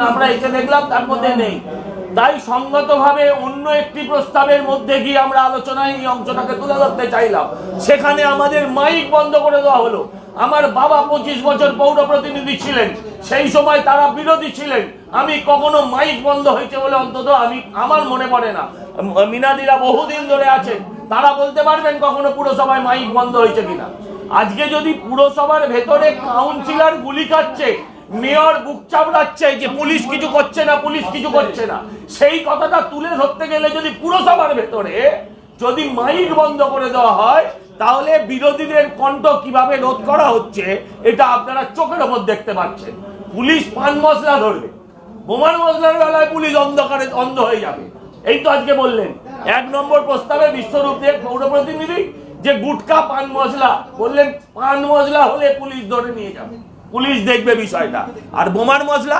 আমরা এসে দেখলাম তার মধ্যে নেই। তাই সঙ্গতভাবে অন্য একটি প্রস্তাবের মধ্যে গিয়ে আমরা আলোচনায় এই অংশটাকে তুলে ধরতে চাইলাম। সেখানে আমাদের মাইক বন্ধ করে দেওয়া হলো। আমার বাবা পঁচিশ বছর পৌর প্রতিনিধি ছিলেন। সেই সময় তারা বিরোধী ছিলেন। আমি কখনো মাইক বন্ধ হয়েছে বলে অন্তত আমি, আমার মনে পড়ে না। মিনাদিরা বহুদিন ধরে আছেন। তারা বলতে পারবেন কখনো পুরসভায় মাইক বন্ধ হয়েছে কিনা। আজকে যদি পুরসভার ভেতরে কাউন্সিলর গুলি খাচ্ছে মেয়র বুক চাপড়াচ্ছে যে পুলিশ কিছু করছে না, পুলিশ কিছু করছে না। সেই কথাটা তুলে ধরতে গেলে যদি পুরসভার ভেতরে যদি মাইক বন্ধ করে দেওয়া হয়, তাহলে বিরোধীদের কণ্ঠ কীভাবে রোধ করা হচ্ছে, এটা আপনারা চোখের ওপর দেখতে পাচ্ছেন। পুলিশ পান মশলা ধরবে বোমার মশলার বেলায় পুলিশ অন্ধকারে অন্ধ হয়ে যাবে। এই তো আজকে বললেন, এক নম্বর প্রস্তাবে বিশ্বরূপ দেব পৌর প্রতিনিধি যে গুটকা পান মশলা, বললেন পান মশলা হলে পুলিশ ধরে নিয়ে যাবে। পুলিশ দেখবে বিষয়টা। আর বোমার মশলা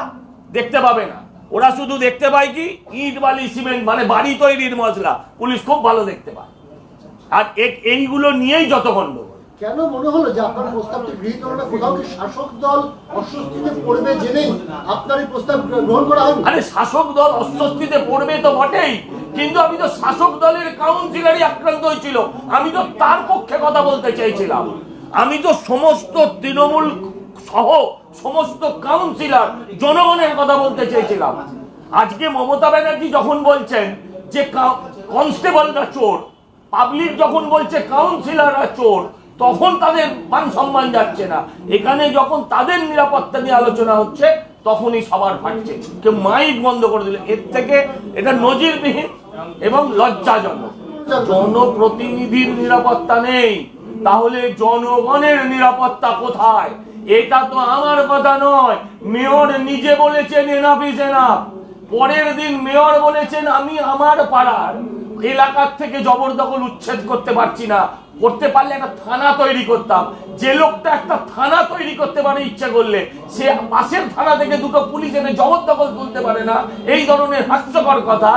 দেখতে পাবে না। ওরা শুধু দেখতে পায় কি ইট বালি সিমেন্ট মানে বাড়ি তৈরির মশলা। পুলিশ খুব ভালো দেখতে পায়। আর এইগুলো নিয়েই যত গণ্ডগোল কেন মনে হলো যে আপনার প্রস্তাবটি গৃহীত হলো কোথাও কি শাসক দল অস্বস্তিতে পড়বে জেনেই আপনার এই প্রস্তাব গ্রহণ করা হয়নি? আরে শাসক দল অস্বস্তিতে পড়বে তো বটেই। কিন্তু আমি তো শাসক দলের কাউন্সিলারই আক্রান্ত হয়েছিল। আমি তো তার পক্ষে কথা বলতে চাইছিলাম আমি তো সমস্ত তৃণমূল সহ সমস্ত কাউন্সিলর জনগণের কথা বলতে চেয়েছিলাম। আজকে মমতা ব্যানার্জি যখন বলছেন যে কনস্টেবলরা চোর, পাবলিক যখন বলছে কাউন্সিলররা চোর, তখন তাদের মান সম্মান যাচ্ছে না। এখানে যখন তাদের নিরাপত্তা নিয়ে আলোচনা হচ্ছে, তখনই সবার ফাটছে। কেউ মাইক বন্ধ করে দিলে। এর থেকে এটা নজিরবিহীন এবং লজ্জাজনক। জনপ্রতিনিধির নিরাপত্তা নেই। তাহলে জনগণের নিরাপত্তা কোথায়? এটা তো আমার কথা নয়। মেয়র নিজে বলেছেন, এনাফ ইজ এনাফ পরের দিন মেয়র বলেছেন, আমি আমার পাড়ার এলাকার থেকে জবরদখল উচ্ছেদ করতে পারছি না। করতে পারলে একটা থানা তৈরি করতাম। যে লোকটা একটা থানা তৈরি করতে পারে ইচ্ছা করলে, সে পাশের থানা থেকে দুটো পুলিশ এনে জবরদখল তুলতে পারে না। এই ধরনের হাস্যকর কথা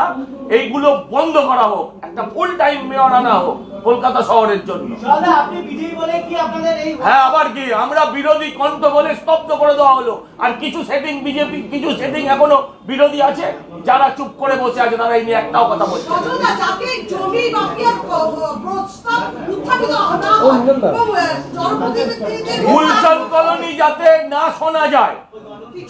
এইগুলো বন্ধ করা হোক একটা ফুল টাইম মেয়র আনা হোক কলকাতা শহরের জন্য। দাদা আপনি বিজয়ী বলে কি আপনাদের এই হ্যাঁ আবার কি? আমরা বিরোধী কণ্ঠ বলে স্তব্ধ করে দেওয়া হলো। আর কিছু সেটিং বিজেপি কিছু সেটিং এখনও বিরোধী আছে? যারা চুপ করে বসে আছে তারা এই নিয়ে একটাও কথা বলছে গুলশান কলোনি যাতে না শোনা যায়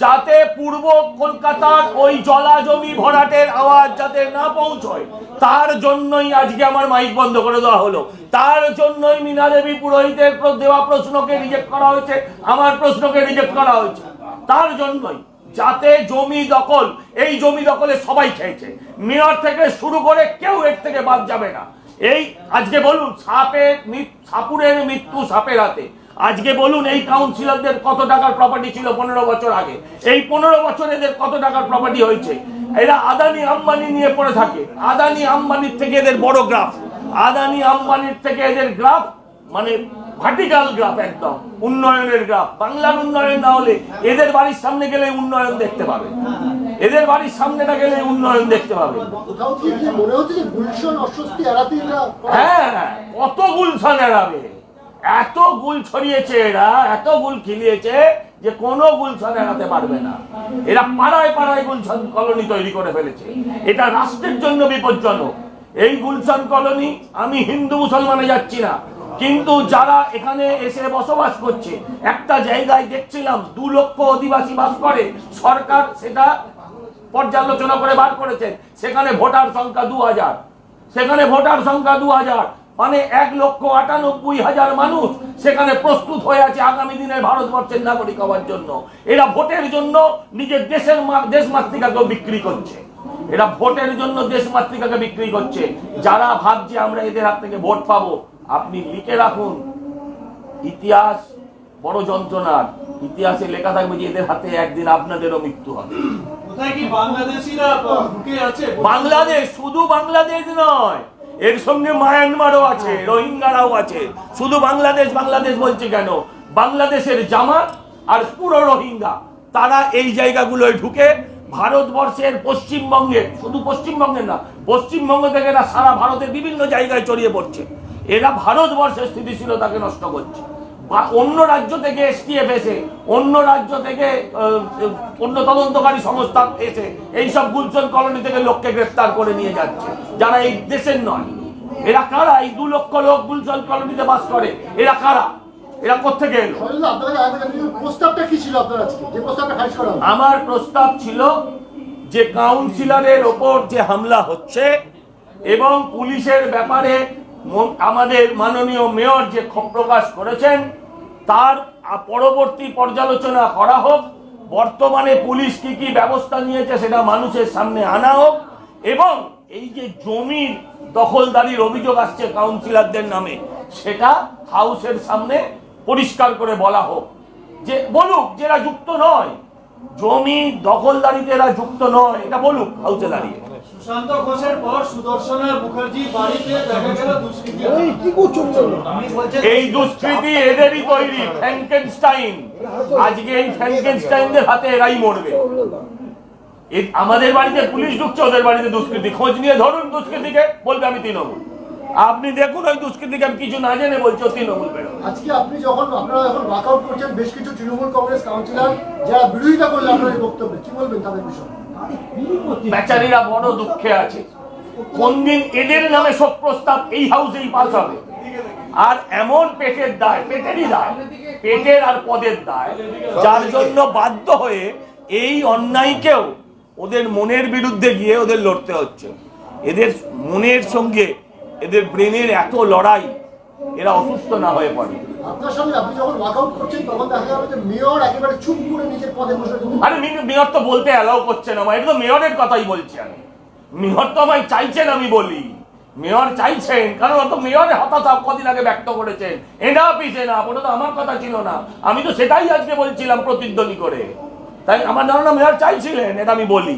যাতে পূর্ব কলকাতার ওই জলা জমি ভরাটের আওয়াজ যাতে না পৌঁছয়, তার জন্যই আজকে আমার মাইক বন্ধ করে দেওয়া হলো। তার জন্যই মীনা দেবী পুরোহিতের দেওয়া প্রশ্নকে রিজেক্ট করা হয়েছে, আমার প্রশ্নকে রিজেক্ট করা হয়েছে। তার জন্যই যাতে জমি দখল, এই জমি দখলে সবাই খেয়েছে। মেয়র থেকে শুরু করে কেউ এর থেকে বাদ যাবে না। এই, আজকে বলুন, সাপের সাপুরের মৃত্যু সাপের হাতে। আজকে বলুন এই কাউন্সিলরদের কত টাকার প্রপার্টি ছিল পনেরো বছর আগে? এই পনেরো বছর এদের কত টাকার প্রপার্টি হয়েছে? এরা আদানি আম্বানি নিয়ে পড়ে থাকে। আদানি আম্বানির থেকে এদের বড় গ্রাফ। আদানি আম্বানির থেকে এদের গ্রাফ মানে ভার্টিক্যাল গ্রাফ একদম উন্নয়নের গ্রাফ। বাংলার উন্নয়ন না হলে এদের বাড়ির সামনে গেলে উন্নয়ন দেখতে পাবে। এদের বাড়ির সামনেটা গেলে উন্নয়ন দেখতে পাবে। কোথাও কি যে হচ্ছে যে গুলশন অস্বস্তি এড়াতে এরা করা- হ্যাঁ কত গুল এড়াবে? এত গুল ছড়িয়েছে এরা, এত গুল খিলিয়েছে যে কোনো গুলশান এড়াতে পারবে না। এরা পাড়ায় পাড়ায় গুলশান কলোনি তৈরি করে ফেলেছে। এটা রাষ্ট্রের জন্য বিপজ্জনক। এই গুলশান কলোনি আমি হিন্দু মুসলমানে যাচ্ছি না। কিন্তু যারা এখানে এসে বসবাস করছে, একটা জায়গায় দেখছিলাম দু লক্ষ অধিবাসী বাস করে, সরকার সেটা পর্যালোচনা করে বার করেছেন সেখানে ভোটার সংখ্যা দু হাজার। সেখানে ভোটার সংখ্যা দু হাজার। মানে এক লক্ষ আটানব্বই হাজার মানুষ সেখানে প্রস্তুত হয়ে আছে আগামী দিনে ভারতবর্ষের নাগরিক হওয়ার জন্য। এরা ভোটের জন্য নিজের দেশের দেশ মাতৃকাকেও বিক্রি করছে। এরা ভোটের জন্য দেশ মাতৃকাকে বিক্রি করছে। যারা ভাবছে আমরা এদের হাত থেকে ভোট পাবো আপনি লিখে রাখুন ইতিহাস বড় যন্ত্রণার। ইতিহাসে লেখা থাকবে যে এদের হাতে একদিন আপনাদেরও মৃত্যু হবে। বাংলাদেশ শুধু বাংলাদেশ নয় এর সঙ্গে মায়ানমারও আছে, রোহিঙ্গারাও আছে। শুধু বাংলাদেশ বাংলাদেশ বলছে কেন? বাংলাদেশের জামাত আর পুরো রোহিঙ্গা, তারা এই জায়গাগুলোয় ঢুকে ভারতবর্ষের পশ্চিমবঙ্গে, শুধু পশ্চিমবঙ্গের না, পশ্চিমবঙ্গ থেকে এরা সারা ভারতের বিভিন্ন জায়গায় ছড়িয়ে পড়ছে। এরা ভারতবর্ষের স্থিতিশীলতাকে নষ্ট করছে। বা অন্য রাজ্য থেকে এসটিএফ এসে অন্য রাজ্য থেকে অন্য তদন্তকারী সংস্থা এসে এইসব গুলশন কলোনি থেকে লোককে গ্রেফতার করে নিয়ে যাচ্ছে। যারা এই দেশের নয় এরা কারা? এই দু লক্ষ লোক গুলশন কলোনিতে বাস করে। এরা কারা? এরা কোথেকে এলো? আমার প্রস্তাব ছিল যে কাউন্সিলরের ওপর যে হামলা হচ্ছে এবং পুলিশের ব্যাপারে আমাদের মাননীয় মেয়র যে ক্ষোভ প্রকাশ করেছেন, তার পরবর্তী পর্যালোচনা করা হোক, বর্তমানে পুলিশ কি কি ব্যবস্থা নিয়েছে সেটা মানুষের সামনে আনা হোক, এবং এই যে জমির দখলদারির অভিযোগ আসছে কাউন্সিলরদের নামে, সেটা হাউসের সামনে পরিষ্কার করে বলা হোক। যে বলুক যে এরা যুক্ত নয়, জমি দখলদারিতে এরা যুক্ত নয়, এটা বলুক হাউসে দাঁড়িয়ে। সুশান্ত ঘোষের পর সুদর্শনা মুখার্জি বাড়িতে দেখা গেল দুষ্কৃতী। আপনি বলছেন এই দুষ্কৃতি এদেরই তৈরি ফ্র্যাঙ্কেনস্টাইন আজকে এই ফ্র্যাঙ্কেনস্টাইনদের হাতে এরাই মরবে। আমাদের বাড়িতে পুলিশ ঢুকছে ওদের বাড়িতে দুষ্কৃতি। খোঁজ নিয়ে ধরুন দুষ্কৃতিকে বলবে আমি তৃণমূল। আপনি দেখুন ওই দুষ্কৃতিকে আমি কিছু না জেনে বলছি ও তৃণমূল বেরো আজকে আপনি যখন আপনারা যখন ওয়াকআউট করছেন বেশ কিছু তৃণমূল কংগ্রেস কাউন্সিলর যারা বিরোধিতা করলে আপনার এই বক্তব্যে কি বলবেন তাদের বিষয়ে? বেচারীরা বড় দুঃখে আছে। কোন দিন এদের নামে শোক প্রস্তাব এই হাউসেই পাস হবে। আর এমন পেটের দায়, পেটেরই দায়, পেটের আর পদের দায়, যার জন্য বাধ্য হয়ে এই অন্যায়কেও ওদের মনের বিরুদ্ধে গিয়ে ওদের লড়তে হচ্ছে। এদের মনের সঙ্গে, এদের ব্রেনের এত লড়াই এরা অসুস্থ না হয়ে পড়ে। আপনার সঙ্গে আপনি যখন ওয়াকআউট করছেন তখন দেখা যাবে যে মেয়র একেবারে চুপ করে নিজের পদে বসে আরে মেয়র তো বলতে অ্যালাউ করছে না এটা তো মেয়রের কথাই বলছি আমি। মেয়র তো আমায় চাইছেন আমি বলি। মেয়র চাইছেন কারণ অত মেয়রের হতাশা কদিন আগে ব্যক্ত করেছেন। এনা পিছে না ওটা তো আমার কথা ছিল না। আমি তো সেটাই আজকে বলছিলাম প্রতিদ্বন্দ্বী করে। তাই আমার ধারণা মেয়র চাইছিলেন এটা আমি বলি।